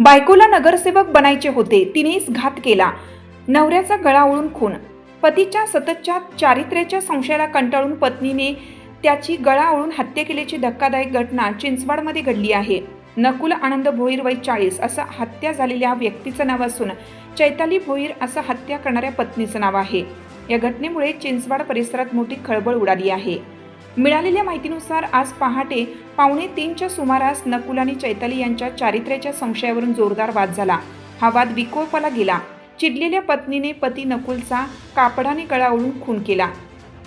बायकोला नगरसेवक बनायचे होते. तिनेच घात केला. नवऱ्याचा गळा ओळून खून. पतीच्या सततच्या चारित्र्याच्या संशयाला कंटाळून पत्नीने त्याची गळा ओळून हत्या केल्याची धक्कादायक घटना चिंचवाडमध्ये घडली आहे. नकुल आनंद भोईर वय चाळीस असं हत्या झालेल्या व्यक्तीचं नाव असून चैताली भोईर असं हत्या करणाऱ्या पत्नीचं नाव आहे. या घटनेमुळे चिंचवाड परिसरात मोठी खळबळ उडाली आहे. मिळालेल्या माहितीनुसार आज पहाटे पावणे तीनच्या सुमारास नकुल आणि चैताली यांच्या चारित्र्याच्या संशयावरून जोरदार वाद झाला. हा वाद विकोपाला गेला. चिडलेल्या पत्नीने पती नकुलचा कापडाने गळा खून केला.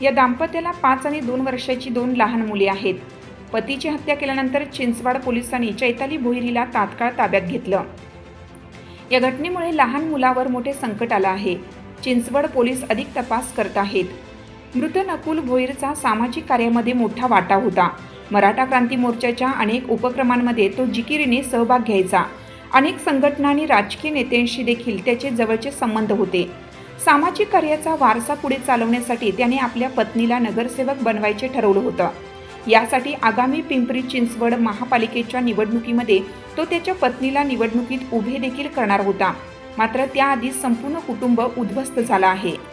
या दाम्पत्याला पाच आणि दोन वर्षाची दोन लहान मुले आहेत. पतीची हत्या केल्यानंतर चिंचवाड पोलिसांनी चैताली भोईरीला तात्काळ ताब्यात घेतलं. या घटनेमुळे लहान मुलावर मोठे संकट आलं आहे. चिंचवड पोलीस अधिक तपास करत आहेत. मृत नकुल भोईरचा सामाजिक कार्यामध्ये मोठा वाटा होता. मराठा क्रांती मोर्चाच्या अनेक उपक्रमांमध्ये तो जिकिरीने सहभाग घ्यायचा. अनेक संघटना आणि राजकीय नेत्यांशी देखील त्याचे जवळचे संबंध होते. सामाजिक कार्याचा वारसा पुढे चालवण्यासाठी त्याने आपल्या पत्नीला नगरसेवक बनवायचे ठरवलं होतं. यासाठी आगामी पिंपरी चिंचवड महापालिकेच्या निवडणुकीमध्ये तो त्याच्या पत्नीला निवडणुकीत उभे देखील करणार होता. मात्र त्याआधी संपूर्ण कुटुंब उद्ध्वस्त झालं आहे.